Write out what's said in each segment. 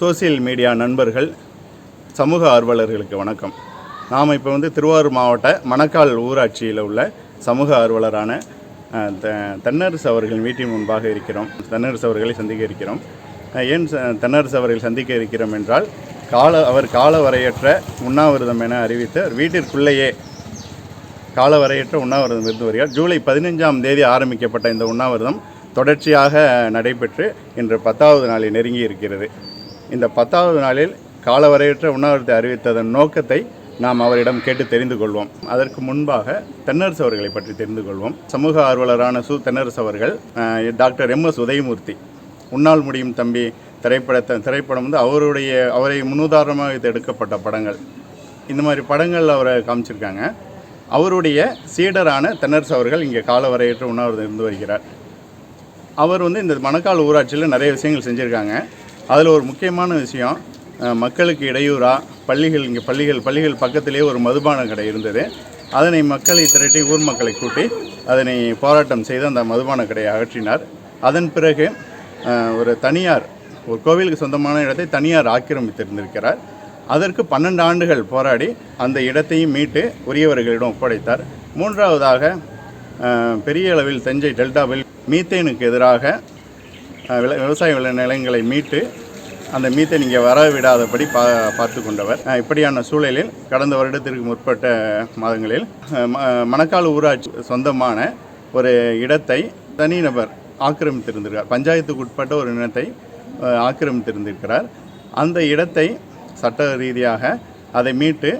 Social media நண்பர்கள் சமூக ஆர்வலர்களுக்கு வணக்கம். நாம் இப்போ வந்து திருவாரூர் மாவட்ட மணக்கால் ஊராட்சியில் உள்ள சமூக ஆர்வலரான த- தென்னரசு அவர்கள் வீட்டின் முன்பாக இருக்கிறோம். தென்னரசு அவர்களை சந்திக்க இருக்கிறோம். ஏன் ச- தென்னரசு அவர்கள் சந்திக்க இருக்கிறோம் என்றால் கால அவர் கால வரையற்ற உண்ணாவிரதம் என அறிவித்து அவர் வீட்டிற்குள்ளேயே காலவரையற்ற உண்ணாவிரதம் இருந்து வருகிறார். ஜூலை பதினைஞ்சாம் தேதி ஆரம்பிக்கப்பட்ட இந்த உண்ணாவிரதம் தொடர்ச்சியாக நடைபெற்று இன்று பத்தாவது நாளை நெருங்கி இருக்கிறது இந்த பத்தாவது நாளில் காலவரையற்ற உண்ணாவிரதத்தை அறிவித்ததன் நோக்கத்தை நாம் அவரிடம் கேட்டு தெரிந்து கொள்வோம். அதற்கு முன்பாக தென்னரசு அவர்களை பற்றி தெரிந்து கொள்வோம். சமூக ஆர்வலரான சு. தென்னரசு அவர்கள் டாக்டர் எம். எஸ். உதயமூர்த்தி. உன்னால் முடியும் தம்பி திரைப்படத்தை திரைப்படம் வந்து அவருடைய அவரை முன்னுதாரணமாக எடுக்கப்பட்ட படங்கள். இந்த மாதிரி படங்கள் அவரை காமிச்சிருக்காங்க. அவருடைய சீடரான தென்னரசு அவர்கள் இங்கே காலவரையற்ற உண்ணாவிரதம் இருந்து வருகிறார். அவர் வந்து இந்த மணக்கால் ஊராட்சியில் நிறைய விஷயங்கள் செஞ்சுருக்காங்க. அதில் ஒரு முக்கியமான விஷயம் மக்களுக்கு இடையூறாக பள்ளிகள் இங்கே பள்ளிகள் பள்ளிகள் பக்கத்திலேயே ஒரு மதுபான கடை இருந்தது. அதனை மக்களை திரட்டி ஊர் மக்களை கூட்டி அதனை போராட்டம் செய்து அந்த மதுபான கடையை அகற்றினார். அதன் பிறகு ஒரு தனியார் ஒரு கோவிலுக்கு சொந்தமான இடத்தை தனியார் ஆக்கிரமித்திருந்திருக்கிறார். அதற்கு பன்னெண்டு ஆண்டுகள் போராடி அந்த இடத்தையும் மீட்டு உரியவர்களிடம் ஒப்படைத்தார். மூன்றாவதாக பெரிய அளவில் தஞ்சை டெல்டாவில் மீத்தேனுக்கு எதிராக விளை விவசாய விளை நிலங்களை மீட்டு அந்த மீத்தை நீங்கள் வர விடாதபடி பா பார்த்து கொண்டவர் இப்படியான சூழலில் கடந்த வருடத்திற்கு முற்பட்ட மாதங்களில் ம- மணக்கால் ஊராட்சி சொந்தமான ஒரு இடத்தை தனிநபர் ஆக்கிரமித்திருந்திருக்கார். பஞ்சாயத்துக்கு உட்பட்ட ஒரு இனத்தை ஆக்கிரமித்திருந்திருக்கிறார். அந்த இடத்தை சட்ட ரீதியாக அதை மீட்டு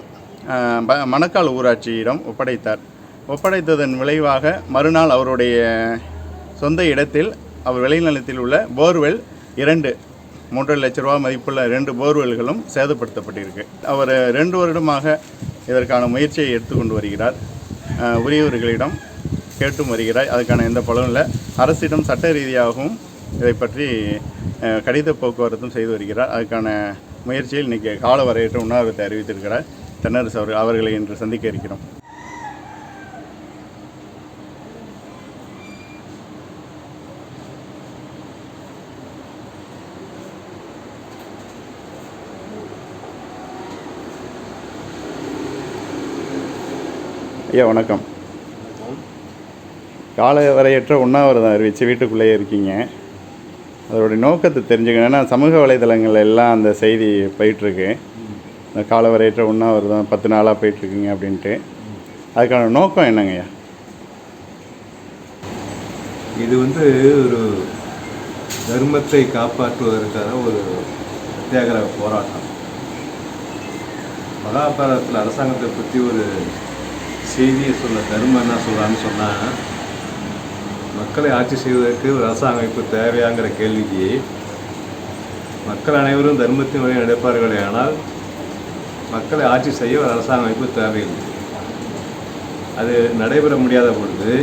ப- மணக்கால் ஊராட்சியிடம் ஒப்படைத்தார். ஒப்படைத்ததன் விளைவாக மறுநாள் அவருடைய சொந்த இடத்தில் அவர் விளைநிலத்தில் உள்ள போர்வெல் இரண்டு மூன்றரை லட்ச ரூபா மதிப்புள்ள ரெண்டு போர்வெல்களும் சேதப்படுத்தப்பட்டிருக்கு. அவர் ரெண்டு வருடமாக இதற்கான முயற்சியை எடுத்துக்கொண்டு வருகிறார். உரியவர்களிடம் கேட்டும் வருகிறார் அதுக்கான எந்த பலனும் இல்லை. அரசிடம் சட்ட ரீதியாகவும் இதை பற்றி கடித போக்குவரத்தும் செய்து வருகிறார். அதுக்கான முயற்சியில் இன்றைக்கி கால வரையற்ற உண்ணாவிரத்தை அறிவித்திருக்கிறார் தென்னரசு அவர்கள். அவர்களை இன்று சந்திக்க இருக்கிறோம். ஐயா வணக்கம். கால வரையற்ற உண்ணாவிரதம் அறிவித்து வீட்டுக்குள்ளேயே இருக்கீங்க. அதோடைய நோக்கத்தை தெரிஞ்சுக்கணும். ஏன்னா சமூக வலைதளங்கள் எல்லாம் அந்த செய்தி போயிட்டுருக்கு. இந்த கால வரையற்ற உண்ணாவிரதம் பத்து நாளாக போயிட்டுருக்கீங்க அப்படின்ட்டு. அதுக்கான நோக்கம் என்னங்கய்யா இது வந்து ஒரு தர்மத்தை காப்பாற்றுவதற்கான ஒரு சத்தியாகிரக போராட்டம். மகாபாரதத்தில் அரசாங்கத்தை பற்றி ஒரு செய்தியை சொல்ல தர்மம் என்ன சொல்கிறான்னு சொன்னால் மக்களை ஆட்சி செய்வதற்கு ஒரு அரசாங்க அமைப்பு தேவையாங்கிற கேள்விக்கு மக்கள் அனைவரும் தர்மத்தின் வழியை நடப்பார்களே ஆனால் மக்களை ஆட்சி செய்ய ஒரு அரசாங்க அமைப்பு தேவையில்லை. அது நடைபெற முடியாத பொழுது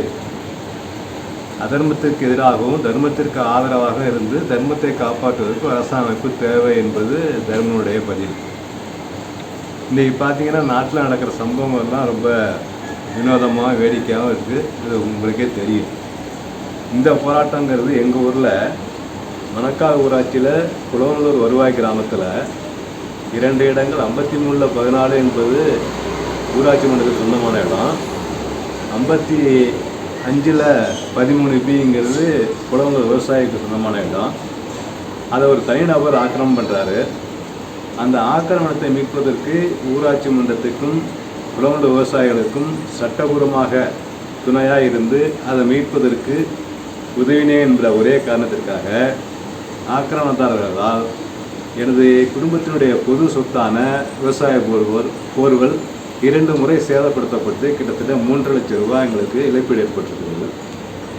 அதர்மத்திற்கு எதிராகவும் தர்மத்திற்கு ஆதரவாக இருந்து தர்மத்தை காப்பாற்றுவதற்கு அரசாங்க அமைப்பு தேவை என்பது தர்மனுடைய பதில். இன்றைக்கி பார்த்தீங்கன்னா நாட்டில் நடக்கிற சம்பவம் எல்லாம் ரொம்ப வினோதமாக வேடிக்கையாகவும் இருக்குது இது உங்களுக்கே தெரியும். இந்த போராட்டங்கிறது எங்கள் ஊரில் மணக்கால் ஊராட்சியில் குளவனூர் வருவாய் கிராமத்தில் இரண்டு இடங்கள் ஐம்பத்தி மூணில் பதினாலு என்பது ஊராட்சி மன்றத்துக்கு சொந்தமான இடம். ஐம்பத்தி அஞ்சில் பதிமூணு பிங்கிறது குளவனூர் விவசாயிக்கு சொந்தமான இடம். அதை ஒரு தனிநபர் ஆக்கிரமம் பண்ணுறாரு அந்த ஆக்கிரமணத்தை மீட்பதற்கு ஊராட்சி மன்றத்துக்கும் குளவனூர் விவசாயிகளுக்கும் சட்டபூர்வமாக துணையாக இருந்து அதை மீட்பதற்கு உதவினேன் என்ற ஒரே காரணத்திற்காக ஆக்கிரமணத்தாரர்களால் எனது குடும்பத்தினுடைய பொது சொத்தான விவசாய போர்வோர் போர்வல் இரண்டு முறை சேதப்படுத்தப்பட்டு கிட்டத்தட்ட மூன்று லட்சம் ரூபாய் எங்களுக்கு இழப்பீடு ஏற்பட்டிருக்கிறது.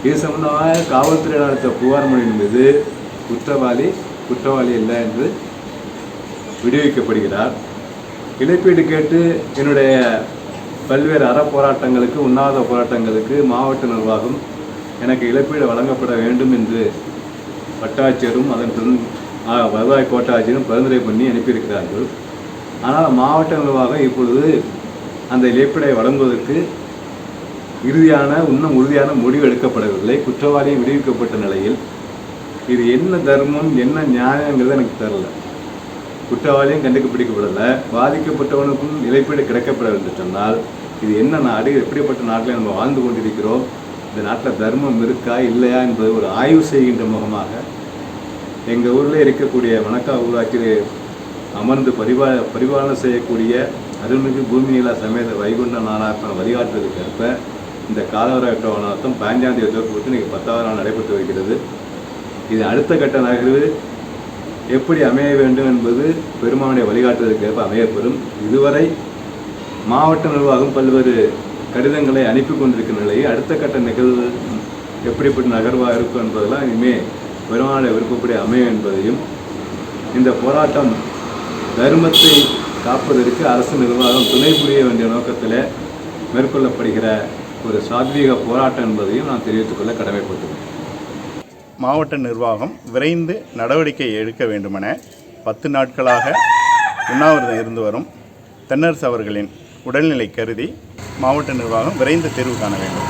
இது சம்பந்தமாக காவல்துறை நடத்த புகார் மொழியின் மீது குற்றவாளி குற்றவாளி இல்லை என்று விடுவிக்கப்படுகிறார். இழப்பீடு கேட்டு என்னுடைய பல்வேறு அற போராட்டங்களுக்கு உண்ணாவிரத போராட்டங்களுக்கு மாவட்ட நிர்வாகம் எனக்கு இழப்பீடு வழங்கப்பட வேண்டும் என்று வட்டாட்சியரும் அதன் பின் வருவாய் கோட்டாட்சியரும் பரிந்துரை பண்ணி அனுப்பியிருக்கிறார்கள். ஆனால் மாவட்ட நிர்வாகம் இப்பொழுது அந்த இழப்பீடை வழங்குவதற்கு இறுதியான இன்னும் உறுதியான முடிவு எடுக்கப்படவில்லை. குற்றவாளியும் விடுவிக்கப்பட்ட நிலையில் இது என்ன தர்மம் என்ன நியாயங்கிறது எனக்கு தெரில குற்றவாளியும் கண்டுபிடிக்கப்படலை பாதிக்கப்பட்டவனுக்கும் இழப்பீடு கிடைக்கப்படவில்லை என்று சொன்னால் இது என்ன நாடு? எப்படிப்பட்ட நாட்டில் நம்ம வாழ்ந்து கொண்டிருக்கிறோம்? இந்த நாட்டில் தர்மம் இருக்கா இல்லையா என்பது ஒரு ஆய்வு செய்கின்ற முகமாக எங்கள் ஊரில் இருக்கக்கூடிய வணக்கா ஊராட்சியில் அமர்ந்து பரிபா பரிபாலனை செய்யக்கூடிய அருள்மிகு பூமியிலா சமேத வைகுண்ட நாளாப்பன வழிகாட்டுறதுக்கு ஏற்ப இந்த காலவர அட்டவணாத்தம் பதினஞ்சாம் தேதி துவக்கப்பட்டு பத்தாவது நாள் நடைபெற்று வருகிறது. இது அடுத்த கட்ட நகர்வு. எப்படி அமைய வேண்டும் என்பது பெருமானுடைய வழிகாட்டுதலுக்கு அமையப்பெறும். இதுவரை மாவட்ட நிர்வாகம் பல்வேறு கடிதங்களை அனுப்பி கொண்டிருக்கிற நிலையில் அடுத்த கட்ட நிகழ்வு எப்படிப்பட்ட நகர்வாக இருக்கும் என்பதெல்லாம் இனிமேல் பெருமானுடைய விருப்பப்படி அமையும் என்பதையும் இந்த போராட்டம் தர்மத்தை காப்பதற்கு அரசு நிர்வாகம் துணை புரிய வேண்டிய நோக்கத்தில் மேற்கொள்ளப்படுகிற ஒரு சாத்வீக போராட்டம் என்பதையும் நான் தெரிவித்துக்கொள்ள கடமைப்பட்டுள்ளேன். மாவட்ட நிர்வாகம் விரைந்து நடவடிக்கை எடுக்க வேண்டுமென பத்து நாட்களாக உண்ணாவிரதம் இருந்து வரும் தென்னரசு அவர்களின் உடல்நிலை கருதி மாவட்ட நிர்வாகம் விரைந்து தீர்வு காண வேண்டும்.